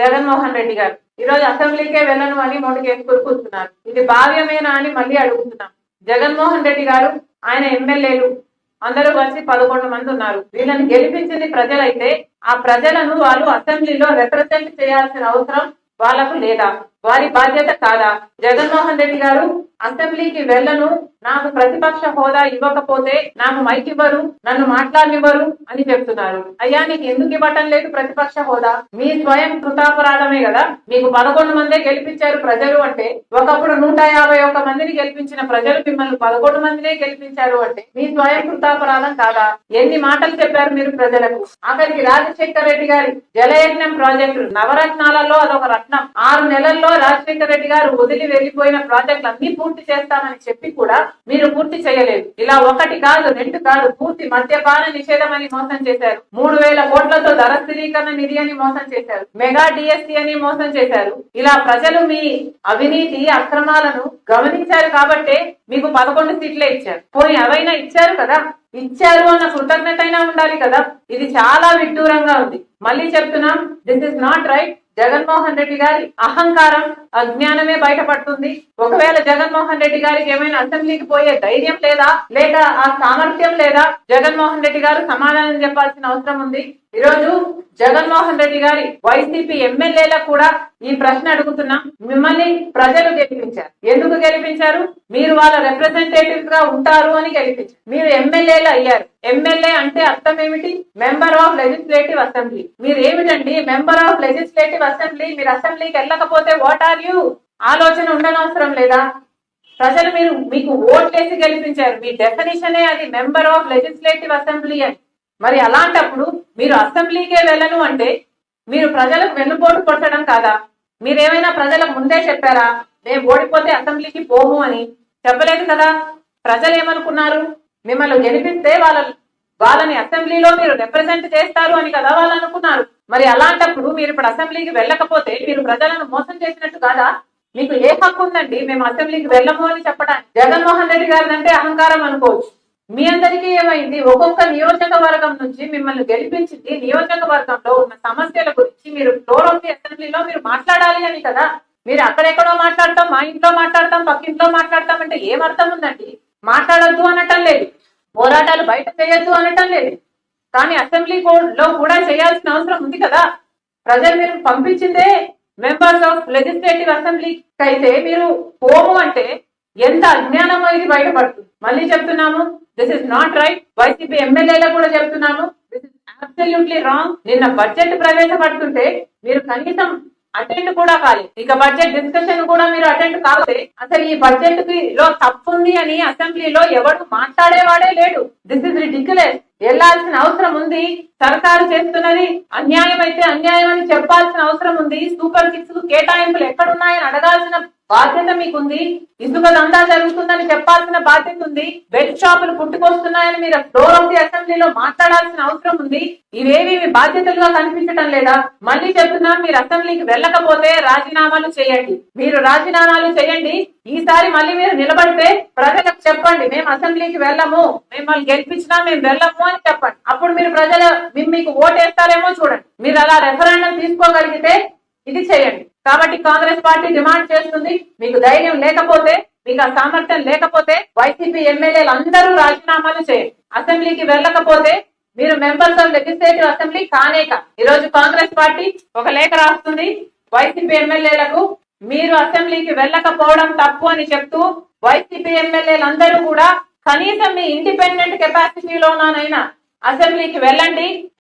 జగన్మోహన్ రెడ్డి గారు. ఈ రోజు అసెంబ్లీకే వెళ్ళను అని మొండికేసుకుని కూర్చున్నారు ఇది భావ్యమేనా అని మళ్ళీ అడుగుతున్నాం. జగన్మోహన్ రెడ్డి గారు ఆయన ఎమ్మెల్యేలు అందరూ కలిసి పదకొండు మంది ఉన్నారు. వీళ్ళని గెలిపించింది ప్రజలైతే ఆ ప్రజలను వాళ్ళు అసెంబ్లీలో రిప్రజెంట్ చేయాల్సిన అవసరం వాళ్ళకు లేదా. వారి బాధ్యత కాదా? జగన్మోహన్ రెడ్డి గారు అసెంబ్లీకి వెళ్ళను నాకు ప్రతిపక్ష హోదా ఇవ్వకపోతే నాకు మైక్ ఇవ్వరు నన్ను మాట్లాడనివ్వరు అని చెప్తున్నారు. అయ్యా నీకు ఎందుకు ఇవ్వటం లేదు ప్రతిపక్ష హోదా? మీ స్వయం కృతాపరాధమే కదా? మీకు పదకొండు మందే గెలిపించారు ప్రజలు అంటే ఒకప్పుడు నూట యాభై ఒక్క మందిని గెలిపించిన ప్రజలు మిమ్మల్ని పదకొండు మందినే గెలిపించారు అంటే మీ స్వయం కృతాపరాధం కాదా? ఎన్ని మాటలు చెప్పారు మీరు ప్రజలకు? అక్కడికి రాజశేఖర రెడ్డి గారి జలయజ్ఞం ప్రాజెక్టు నవరత్నాలలో అదొక రత్నం. ఆరు నెలల్లో రాజశేఖర రెడ్డి గారు వదిలి వెళ్ళిపోయిన ప్రాజెక్టులు అన్ని పూర్తి చేస్తామని చెప్పి కూడా మీరు పూర్తి చేయలేదు. ఇలా ఒకటి కాదు రెండు కాదు పూర్తి మద్యపాన నిషేధం అని మోసం చేశారు. మూడు వేల కోట్లతో ధర స్థిరీకరణ నిధి అని మోసం చేశారు. మెగా డిఎస్సి అని మోసం చేశారు. ఇలా ప్రజలు మీ అవినీతి అక్రమాలను గమనించారు కాబట్టే మీకు పదకొండు సీట్లే ఇచ్చారు. పోనీ అవైనా ఇచ్చారు కదా? ఇచ్చారు అన్న కృతజ్ఞత అయినా ఉండాలి కదా? ఇది చాలా విడ్డూరంగా ఉంది. మళ్ళీ చెప్తున్నాం this is not right Jaganmohan Reddy గారి అహంకారం అజ్ఞానమే బయటపడుతుంది. ఒకవేళ జగన్మోహన్ రెడ్డి గారికి ఏమైనా అసెంబ్లీకి పోయే ధైర్యం లేదా లేక ఆ సామర్థ్యం లేదా జగన్మోహన్ రెడ్డి గారు సమాధానం చెప్పాల్సిన అవసరం ఉంది. ఈ రోజు జగన్మోహన్ రెడ్డి గారి వైసీపీ ఎమ్మెల్యేలకు కూడా ఈ ప్రశ్న అడుగుతున్నాం మిమ్మల్ని ప్రజలు గెలిపించారు. ఎందుకు గెలిపించారు? మీరు వాళ్ళ రిప్రజెంటేటివ్గా ఉంటారు అని గెలిపించారు. మీరు ఎమ్మెల్యేలు అయ్యారు. ఎమ్మెల్యే అంటే అర్థం ఏమిటి? మెంబర్ ఆఫ్ లెజిస్లేటివ్ అసెంబ్లీ మీరు ఏమిటండి? మెంబర్ ఆఫ్ లెజిస్లేటివ్ అసెంబ్లీ మీరు అసెంబ్లీకి వెళ్ళకపోతే వాట్ ఆర్ యూ ఆలోచన ఉండనవసరం లేదా? ప్రజలు మీరు మీకు ఓట్లేసి గెలిపించారు. మీ డెఫినేషనే అది మెంబర్ ఆఫ్ లెజిస్లేటివ్ అసెంబ్లీ అని. మరి అలాంటప్పుడు మీరు అసెంబ్లీకే వెళ్ళను అంటే మీరు ప్రజలకు వెన్నుపోటు కొట్టడం కాదా? మీరేమైనా ప్రజలకు ముందే చెప్పారా? మేము ఓడిపోతే అసెంబ్లీకి పోము అని? చెప్పలేదు కదా? ప్రజలు ఏమనుకున్నారు? మిమ్మల్ని గెలిపిస్తే వాళ్ళ వాళ్ళని అసెంబ్లీలో మీరు రిప్రజెంట్ చేస్తారు అని కదా వాళ్ళు అనుకున్నారు. మరి అలాంటప్పుడు మీరు ఇప్పుడు అసెంబ్లీకి వెళ్ళకపోతే మీరు ప్రజలను మోసం చేసినట్టు కాదా? మీకు ఏ హక్కు ఉందండి? మేము అసెంబ్లీకి వెళ్ళము అని చెప్పడానికి? జగన్మోహన్ రెడ్డి గారిది అంటే అహంకారం అనుకోవచ్చు. మీ అందరికీ ఏమైంది? ఒక్కొక్క నియోజకవర్గం నుంచి మిమ్మల్ని గెలిపించింది. నియోజకవర్గంలో ఉన్న సమస్యల గురించి మీరు ఫ్లోర్ ఆఫ్ ది అసెంబ్లీలో మీరు మాట్లాడాలి అని కదా? మీరు అక్కడెక్కడో మాట్లాడతాం మా ఇంట్లో మాట్లాడతాం పక్కింట్లో మాట్లాడతాం అంటే ఏం అర్థం ఉందండి? మాట్లాడొద్దు అనటం లేదు. పోరాటాలు బయట చేయొద్దు అనటం లేదు. కానీ అసెంబ్లీ లో కూడా చేయాల్సిన అవసరం ఉంది కదా? ప్రజలు మీరు పంపించిందే మెంబర్స్ ఆఫ్ లెజిస్లేటివ్ అసెంబ్లీకి అయితే మీరు పోము అంటే ఎంత అజ్ఞానమో ఇది బయటపడుతుంది. మళ్ళీ చెప్తున్నాము this is not right YCP ఎమ్మెల్యేలో కూడా చెప్తున్నాము దిస్ ఇస్ అబ్సల్యూట్లీ రాంగ్ నిన్న బడ్జెట్ ప్రవేశపెడుతుంటే మీరు కనీసం అటెండ్ కూడా కాలేదు. ఇక బడ్జెట్ డిస్కషన్ కూడా మీరు అటెండ్ కాకపోతే అసలు ఈ బడ్జెట్కి లో తప్పు ఉంది అని అసెంబ్లీలో ఎవడు మాట్లాడేవాడే లేడు. దిస్ ఇస్ రిడిక్యులస్ వెళ్ళాల్సిన అవసరం ఉంది. సర్కారు చేస్తున్నది అన్యాయం అయితే అన్యాయం అని చెప్పాల్సిన అవసరం ఉంది. సూపర్ సిక్స్కు కేటాయింపులు ఎక్కడున్నాయని అడగాల్సిన బాధ్యత మీకుంది. ఇసుక దందా జరుగుతుందని చెప్పాల్సిన బాధ్యత ఉంది. బెడ్ షాపులు పుట్టుకొస్తున్నాయని మీరు ఫ్లోర్ ఆఫ్ ది అసెంబ్లీలో మాట్లాడాల్సిన అవసరం ఉంది. ఇవేవి మీ బాధ్యతలుగా కనిపించడం లేదా? మళ్ళీ చెప్తున్నా మీరు అసెంబ్లీకి వెళ్ళకపోతే రాజీనామాలు చేయండి. మీరు రాజీనామాలు చేయండి. ఈసారి మళ్ళీ మీరు నిలబడితే ప్రజలకు చెప్పండి మేము అసెంబ్లీకి వెళ్ళము. మిమ్మల్ని గెలిపించినా మేము వెళ్ళము అని చెప్పండి. అప్పుడు మీరు ప్రజల మేము మీకు ఓటేస్తారేమో చూడండి. మీరు అలా రెఫరెండం తీసుకోగలిగితే ఇది చేయండి. కాబట్టి కాంగ్రెస్ పార్టీ డిమాండ్ చేస్తుంది. మీకు ధైర్యం లేకపోతే మీకు ఆ సామర్థ్యం లేకపోతే వైసీపీ ఎమ్మెల్యేలు అందరూ రాజీనామాలు చేయండి. అసెంబ్లీకి వెళ్ళకపోతే మీరు మెంబర్స్ ఆఫ్ లెజిస్లేటివ్ అసెంబ్లీ కానేక ఈ రోజు కాంగ్రెస్ పార్టీ ఒక లేఖ రాస్తుంది. వైసీపీ ఎమ్మెల్యేలకు మీరు అసెంబ్లీకి వెళ్ళకపోవడం తప్పు అని చెప్తూ వైసీపీ ఎమ్మెల్యేలందరూ కూడా కనీసం మీ ఇండిపెండెంట్ కెపాసిటీలోనైనా అసెంబ్లీకి వెళ్ళండి.